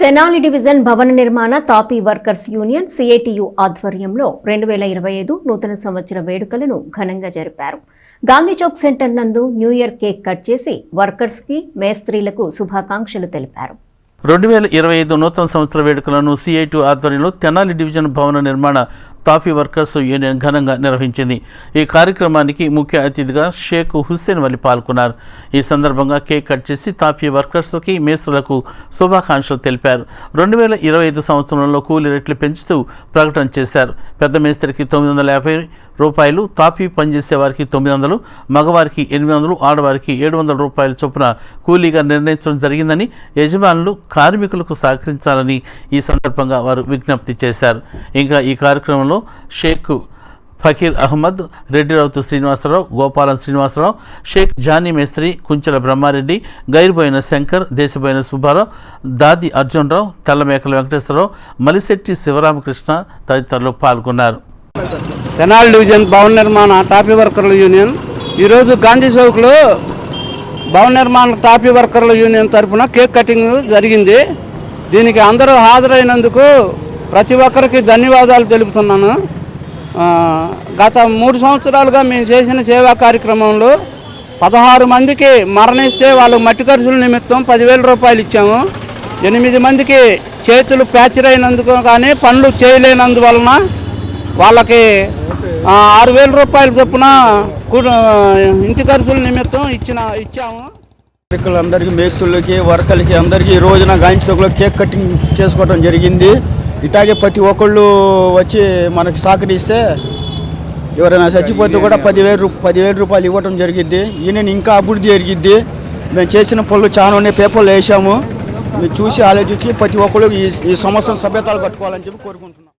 Tenali division భవన నిర్మాణ తాపీ workers union CITU ఆధ్వర్యంలో రెండు వేల ఇరవై ఐదు నూతన సంవత్సర వేడుకలను ఘనంగా జరిపారు. గాంధీ చౌక్ సెంటర్ నందు న్యూ ఇయర్ కేక్ కట్ చేసి వర్కర్స్కి మేస్త్రీలకు శుభాకాంక్షలు తెలిపారు. రెండు వేల ఇరవై ఐదు నూతన సంవత్సర వేడుకలను సిఐటి ఆధ్వర్యంలో తెనాలి డివిజన్ భవన నిర్మాణ తాఫీ వర్కర్స్ యూనియన్ ఘనంగా నిర్వహించింది. ఈ కార్యక్రమానికి ముఖ్య అతిథిగా షేక్ హుస్సేన్ వలి పాల్గొన్నారు. ఈ సందర్భంగా కేక్ కట్ చేసి తాఫీ వర్కర్స్కి మేస్త్రులకు శుభాకాంక్షలు తెలిపారు. రెండు వేల ఇరవై ఐదు సంవత్సరంలో కూలీ రేట్లు పెంచుతూ ప్రకటన చేశారు. పెద్ద మేస్త్రికి తొమ్మిది వందల యాభై రూపాయలు తాపీ పనిచేసే వారికి తొమ్మిది వందలు మగవారికి ఎనిమిది వందలు ఆడవారికి ఏడు వందల రూపాయల చొప్పున కూలీగా నిర్ణయించడం జరిగిందని యజమానులు కార్మికులకు సహకరించాలని ఈ సందర్భంగా వారు విజ్ఞప్తి చేశారు. ఇంకా ఈ కార్యక్రమంలో షేక్ ఫకీర్ అహ్మద్ రెడ్డిరావుతు శ్రీనివాసరావు గోపాలం శ్రీనివాసరావు షేక్ జానీ మేస్త్రి కుంచెల బ్రహ్మారెడ్డి గైరుబోయిన శంకర్ దేశబోయిన సుబ్బారావు దాది అర్జునరావు తెల్లమేకల వెంకటేశ్వరరావు మలిశెట్టి శివరామకృష్ణ తదితరులు పాల్గొన్నారు. తెనాలి డివిజన్ భవన నిర్మాణ టాపీ వర్కర్ల యూనియన్. ఈరోజు గాంధీ చౌక్లో భవన నిర్మాణ టాపీ వర్కర్ల యూనియన్ తరఫున కేక్ కటింగ్ జరిగింది. దీనికి అందరూ హాజరైనందుకు ప్రతి ఒక్కరికి ధన్యవాదాలు తెలుపుతున్నాను. గత మూడు సంవత్సరాలుగా మేము చేసిన సేవా కార్యక్రమంలో పదహారు మందికి మరణిస్తే వాళ్ళకు మట్టి ఖర్చుల నిమిత్తం పదివేల రూపాయలు ఇచ్చాము. ఎనిమిది మందికి చేతులు ఫ్రాక్చర్ అయినందుకు కానీ పనులు చేయలేనందువలన వాళ్ళకి ఆరు వేల రూపాయల చొప్పున ఇంటి ఖర్చుల నిమిత్తం ఇచ్చిన ఇచ్చాము. అందరికీ మేస్తులకి వర్కలకి అందరికీ ఈ రోజున గాంధీ చౌక్లో కేక్ కటింగ్ చేసుకోవడం జరిగింది. ఇట్లాగే ప్రతి ఒక్కళ్ళు వచ్చి మనకి సహకరిస్తే ఎవరైనా చచ్చిపోతే కూడా పదివేల రూ పదివేల రూపాయలు ఇవ్వడం జరిగిద్ది. ఈయన ఇంకా అభివృద్ధి జరిగిద్ది. మేము చేసిన పనులు చాలా ఉన్నాయి. పేపర్లు వేసాము. మీరు చూసి ఆలోచించి ప్రతి ఒక్కళ్ళు ఈ ఈ సంవత్సరం సభ్యతాలు కట్టుకోవాలని చెప్పి కోరుకుంటున్నాం.